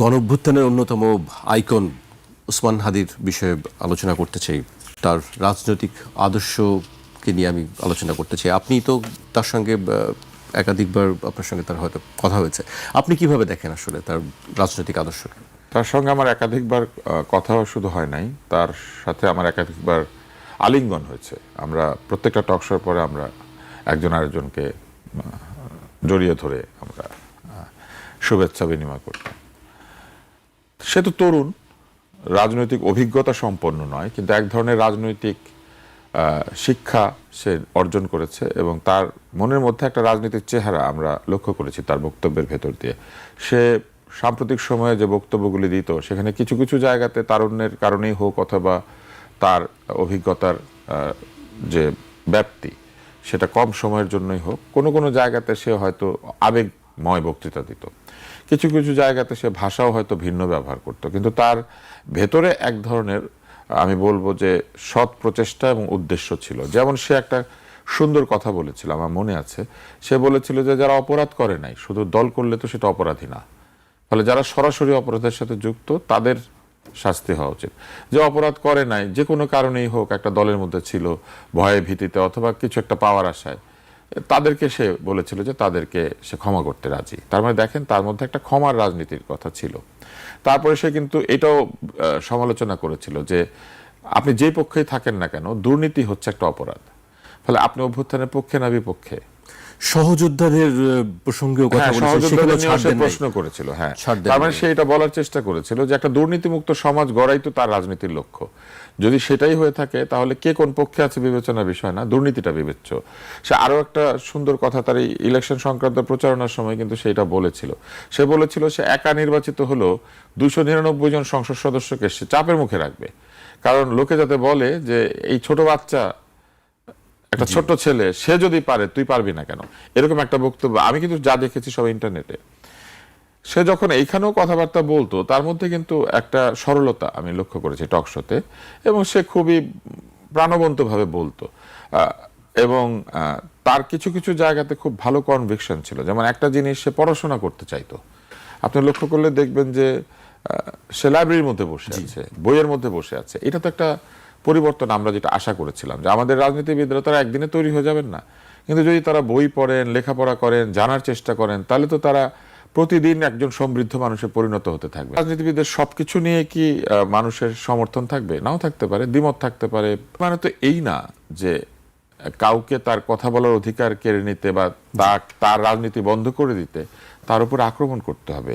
গণঅভ্যুত্থানের অন্যতম আইকন ওসমান হাদির বিষয়ে আলোচনা করতে চাই। তার রাজনৈতিক আদর্শকে নিয়ে আমি আলোচনা করতে চাই। আপনি তো তার সঙ্গে একাধিকবার আপনার সঙ্গে তার হয়তো কথা হয়েছে। আপনি কীভাবে দেখেন আসলে তার রাজনৈতিক আদর্শকে তার সঙ্গে আমার একাধিকবার কথা শুধু হয় নাই। তার সাথে আমার একাধিকবার আলিঙ্গন হয়েছে। আমরা প্রত্যেকটা টক শোর পরে আমরা একজন আরেকজনকে জড়িয়ে ধরে আমরা শুভেচ্ছা বিনিময় করতাম। সে তো তরুণ, রাজনৈতিক অভিজ্ঞতা সম্পন্ন নয়, কিন্তু এক ধরনের রাজনৈতিক শিক্ষা সে অর্জন করেছে এবং তার মনের মধ্যে একটা রাজনৈতিক চেহারা আমরা লক্ষ্য করেছি তার বক্তব্যের ভেতর দিয়ে। সে সাম্প্রতিক সময়ে যে বক্তব্যগুলি দিত, সেখানে কিছু কিছু জায়গাতে তারুণ্যের কারণেই হোক অথবা তার অভিজ্ঞতার যে ব্যাপ্তি, সেটা কম সময়ের জন্যই হোক, কোনো কোনো জায়গাতে সে হয়তো আবেগময় বক্তৃতা দিত। কিছু কিছু জায়গাতে সে ভাষাও হয়তো ভিন্ন ব্যবহার করত। কিন্তু তার ভেতরে এক ধরনের, আমি বলব যে সৎ প্রচেষ্টা এবং উদ্দেশ্য ছিল। যেমন সে একটা সুন্দর কথা বলেছিল, আমার মনে আছে। সে বলেছিল যে যারা অপরাধ করে নাই, শুধু দল করলে তো সেটা অপরাধী না। ফলে যারা সরাসরি অপরাধের সাথে যুক্ত, তাদের শাস্তি হওয়া উচিত। যে অপরাধ করে নাই, যে কোনো কারণেই হোক, একটা দলের মধ্যে ছিল ভয়ে ভীতিতে অথবা কিছু একটা পাওয়ার আশায় তাদেরকে সে বলেছিল যে তাদেরকে সে ক্ষমা করতে রাজি। তার মানে দেখেন, তার মধ্যে একটা ক্ষমার রাজনীতির কথা ছিল। তারপরে সে কিন্তু এটাও সমালোচনা করেছিল যে আপনি যে পক্ষেই থাকেন না কেন, দুর্নীতি হচ্ছে একটা অপরাধ। ফলে আপনি অভ্যুত্থানের পক্ষে না বিপক্ষে? সহযোদ্ধাদের প্রসঙ্গেও কথা হ্যাঁ। প্রশ্ন করেছিল হ্যাঁ। তার মানে সে এটা বলার চেষ্টা করেছিল যে একটা দুর্নীতিমুক্ত সমাজ গড়াই তো তার রাজনীতির লক্ষ্য। যদি সেটাই হয়ে থাকে তাহলে কে কোন পক্ষে আছে বিবেচনার বিষয় না? দুর্নীতিটা বিবেচ্য। সে আরও একটা সুন্দর কথা তার এই ইলেকশন সংক্রান্ত প্রচারণার সময় কিন্তু সেটা বলেছিল। সে বলেছিল সে একা নির্বাচিত হলো দুশো নিরানব্বই জন সংসদ সদস্যকে সে চাপের মুখে রাখবে। কারণ লোকে যাতে বলে যে এই ছোট বাচ্চা একটা ছোট্ট ছেলে সে যদি পারে তুই পারবি না কেন? এরকম একটা বক্তব্য আমি কিন্তু যা দেখেছি সব ইন্টারনেটে। সে যখন এইখানেও কথাবার্তা বলতো তার মধ্যে কিন্তু একটা সরলতা আমি লক্ষ্য করেছি টক শোতে এবং সে খুবই প্রাণবন্তভাবে বলতো। এবং তার কিছু কিছু জায়গাতে খুব ভালো কনভিকশন ছিল। যেমন একটা জিনিস সে পড়াশোনা করতে চাইতো। আপনি লক্ষ্য করলে দেখবেন যে সে লাইব্রেরির মধ্যে বসে আছে বইয়ের মধ্যে বসে আছে। এটা তো একটা পরিবর্তন আমরা যেটা আশা করেছিলাম, যে আমাদের রাজনীতিবিদরা তারা একদিনে তৈরি হয়ে যাবেন না। কিন্তু যদি তারা বই পড়েন, লেখাপড়া করেন, জানার চেষ্টা করেন, তাহলে তো তারা প্রতিদিন একজন সমৃদ্ধ মানুষে পরিণত হতে থাকবে। রাজনীতিবিদদের সবকিছু নিয়ে কি মানুষের সমর্থন থাকবে? নাও থাকতে পারে, দ্বিমত থাকতে পারে। মানে তো এই না যে কাউকে তার কথা বলার অধিকার কেড়ে নিতে বা তার রাজনীতি বন্ধ করে দিতে তার উপর আক্রমণ করতে হবে।